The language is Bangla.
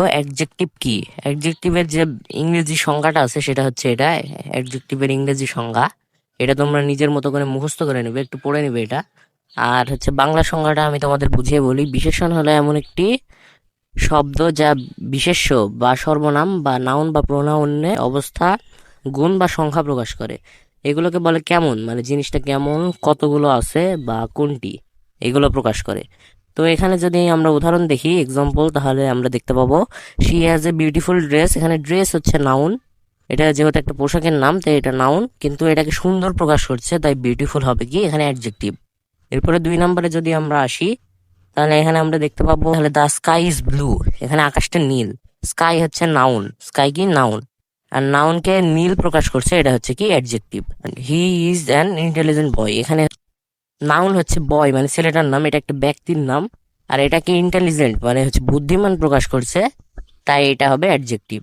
অ্যাডজেক্টিভ কি? অ্যাডজেক্টিভের যে ইংরেজি সংজ্ঞাটা আছে, সেটা হচ্ছে এটা অ্যাডজেক্টিভের ইংরেজি সংজ্ঞা। এটা তোমরা নিজের মতো করে মুখস্থ করে নেবে, একটু পড়ে নেবে এটা। আর হচ্ছে বাংলা সংজ্ঞাটা আমি তোমাদের বুঝিয়ে বলি। বিশেষণ হলো এমন একটি শব্দ যা বিশেষ্য বা সর্বনাম বা নাউন বা প্রোনাউনে অবস্থা, গুণ বা সংখ্যা প্রকাশ করে। এগুলোকে বলে কেমন? মানে জিনিসটা কেমন, কতগুলো আছে বা কোনটি? এগুলো প্রকাশ করে। তো এখানে যদি আমরা উদাহরণ দেখি এক্সাম্পল তাহলে আমরা দেখতে পাবো she has a beautiful dress এখানে ড্রেস হচ্ছে নাউন এটা যেহেতু একটা পোশাকের নাম, তাই এটা নাউন কিন্তু এটাকে সুন্দর প্রকাশ করছে, তাই বিউটিফুল হবে কি, এখানে অ্যাডজেক্টিভ এরপরে দুই নম্বরে যদি আমরা আসি, তাহলে এখানে আমরা দেখতে পাবো, তাহলে দ্য স্কাই ইজ ব্লু এখানে আকাশটা নীল স্কাই হচ্ছে নাউন স্কাই কি নাউন আর নাউনকে নীল প্রকাশ করছে, এটা হচ্ছে কি adjective he is an intelligent boy এখানে নাউন হচ্ছে বয় মানে ছেলেটার নাম, এটা একটা ব্যক্তির নাম, আর এটাকে ইন্টেলিজেন্ট মানে হচ্ছে বুদ্ধিমান প্রকাশ করছে, তাই এটা হবে অ্যাডজেক্টিভ